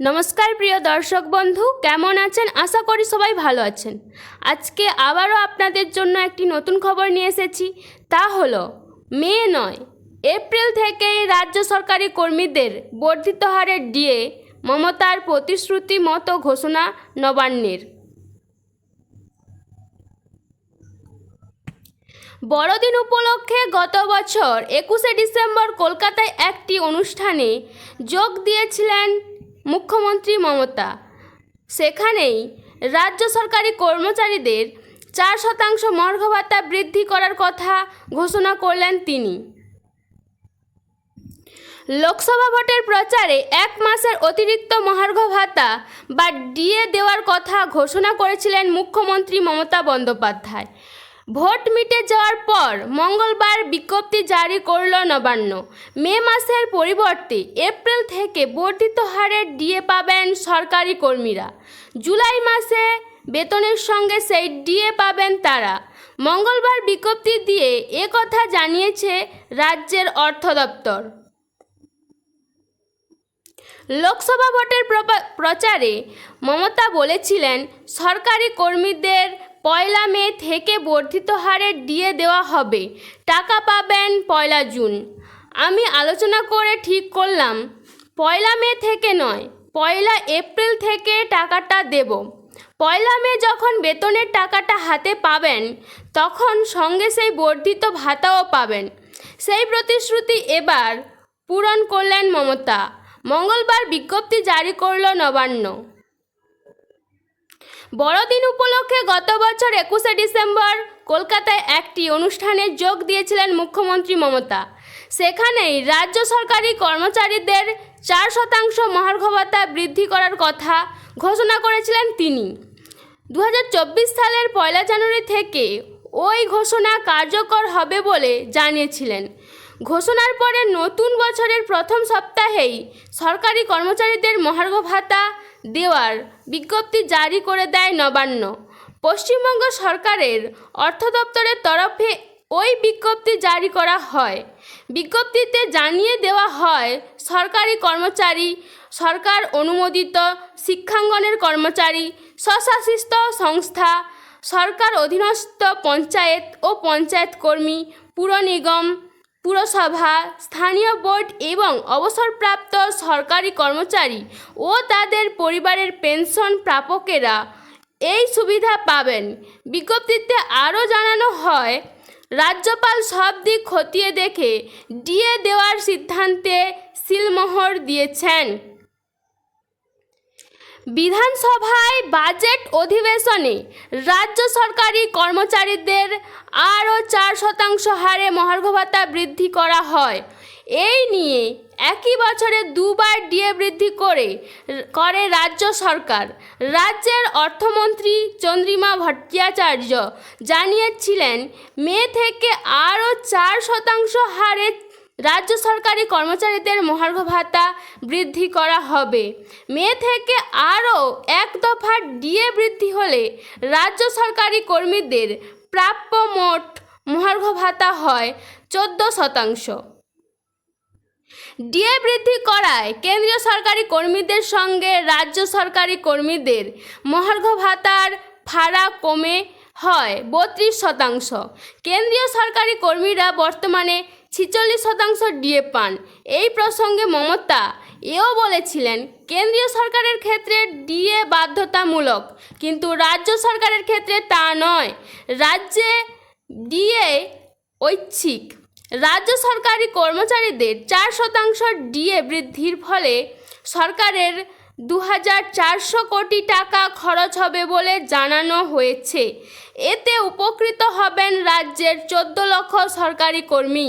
নমস্কার প্রিয় দর্শক বন্ধু, কেমন আছেন? আশা করি সবাই ভালো আছেন। আজকে আবারও আপনাদের জন্য একটি নতুন খবর নিয়ে এসেছি। তা হলো, মে নয়, এপ্রিল থেকেই রাজ্য সরকারি কর্মীদের বর্ধিত হারে ডিএ, মমতার প্রতিশ্রুতি মতো ঘোষণা নবান্নের। বড়দিন উপলক্ষে গত বছর একুশে ডিসেম্বর কলকাতায় একটি অনুষ্ঠানে যোগ দিয়েছিলেন মুখ্যমন্ত্রী মমতা। সেখানেই রাজ্য সরকারি কর্মচারীদের চার শতাংশ মর্ঘ ভাতা বৃদ্ধি করার কথা ঘোষণা করলেন তিনি। লোকসভা ভোটের প্রচারে এক মাসের অতিরিক্ত মহার্ঘ ভাতা বা ডিএ দেওয়ার কথা ঘোষণা করেছিলেন মুখ্যমন্ত্রী মমতা বন্দ্যোপাধ্যায়। ভোট মিটে যাওয়ার পর মঙ্গলবার বিজ্ঞপ্তি জারি করল নবান্ন। মে মাসের পরিবর্তে এপ্রিল থেকে বর্ধিত হারে ডিএ পাবেন সরকারি কর্মীরা। জুলাই মাসে বেতনের সঙ্গে সেই ডিএ পাবেন তারা। মঙ্গলবার বিজ্ঞপ্তি দিয়ে এ কথা জানিয়েছে রাজ্যের অর্থ দপ্তর। লোকসভা ভোটের প্রচারে মমতা বলেছিলেন, সরকারি কর্মীদের পয়লা মে থেকে বর্ধিত হারে দিয়ে দেওয়া হবে। টাকা পাবেন পয়লা জুন। আমি আলোচনা করে ঠিক করলাম। পয়লা মে থেকে নয়, পয়লা এপ্রিল থেকে টাকাটা দেব। পয়লা মে যখন বেতনের টাকাটা হাতে পাবেন, তখন সঙ্গে সেই বর্ধিত ভাতাও পাবেন। সেই প্রতিশ্রুতি এবার পূরণ করলেন মমতা। মঙ্গলবার বিজ্ঞপ্তি জারি করল নবান্ন। বড়দিন উপলক্ষে গত বছর একুশে ডিসেম্বর কলকাতায় একটি অনুষ্ঠানে যোগ দিয়েছিলেন মুখ্যমন্ত্রী মমতা। সেখানেই রাজ্য সরকারি কর্মচারীদের চার শতাংশ মহার্ঘ ভাতা বৃদ্ধি করার কথা ঘোষণা করেছিলেন তিনি। দু হাজার চব্বিশ সালের পয়লা জানুয়ারি থেকে ওই ঘোষণা কার্যকর হবে বলে জানিয়েছিলেন। ঘোষণার পরে নতুন বছরের প্রথম সপ্তাহেই সরকারি কর্মচারীদের মহার্ঘ ভাতা দেওয়ার বিজ্ঞপ্তি জারি করে দেয় নবান্ন। পশ্চিমবঙ্গ সরকারের অর্থ দপ্তরের তরফে ওই বিজ্ঞপ্তি জারি করা হয়। বিজ্ঞপ্তিতে জানিয়ে দেওয়া হয়, সরকারি কর্মচারী, সরকার অনুমোদিত শিক্ষাঙ্গনের কর্মচারী, স্বশাসিত সংস্থা, সরকার অধীনস্থ পঞ্চায়েত ও পঞ্চায়েত কর্মী, পুর নিগম পুরসভা, স্থানীয় বোর্ড এবং অবসরপ্রাপ্ত সরকারি কর্মচারী ও তাদের পরিবারের পেনশন প্রাপকেরা এই সুবিধা পাবেন। বিজ্ঞপ্তিতে আরও জানানো হয়, রাজ্যপাল সব দিক খতিয়ে দেখে ডিএ দেওয়ার সিদ্ধান্তে সিলমোহর দিয়েছেন। বিধানসভায় বাজেট অধিবেশনে রাজ্য সরকারি কর্মচারীদের আরও চার শতাংশ হারে মহার্ঘ ভাতা বৃদ্ধি করা হয়। এই নিয়ে একই বছরে দুবার ডিএ বৃদ্ধি করে করে রাজ্য সরকার। রাজ্যের অর্থমন্ত্রী চন্দ্রিমা ভট্টাচার্য জানিয়েছিলেন, মে থেকে আরও চার শতাংশ হারে রাজ্য সরকারি কর্মচারীদের মহার্ঘ ভাতা বৃদ্ধি করা হবে। মে থেকে আরও এক দফা ডিএ বৃদ্ধি হলে রাজ্য সরকারি কর্মীদের প্রাপ্য মোট মহার্ঘ ভাতা হয় চোদ্দ শতাংশ। ডিএ বৃদ্ধি করায় কেন্দ্রীয় সরকারি কর্মীদের সঙ্গে রাজ্য সরকারি কর্মীদের মহার্ঘ ভাতার ভাড়া কমে হয় বত্রিশ শতাংশ। কেন্দ্রীয় সরকারি কর্মীরা বর্তমানে ছিচল্লিশ শতাংশ ডিএ পান। এই প্রসঙ্গে মমতা এও বলেছিলেন, কেন্দ্রীয় সরকারের ক্ষেত্রে ডিএ বাধ্যতামূলক, কিন্তু রাজ্য সরকারের ক্ষেত্রে তা নয়। রাজ্যে ডিএ ঐচ্ছিক। রাজ্য সরকারি কর্মচারীদের চার শতাংশ ডিএ বৃদ্ধির ফলে সরকারের দু হাজার চারশো কোটি টাকা খরচ হবে বলে জানানো হয়েছে। এতে উপকৃত হবেন রাজ্যের চোদ্দ লক্ষ সরকারি কর্মী।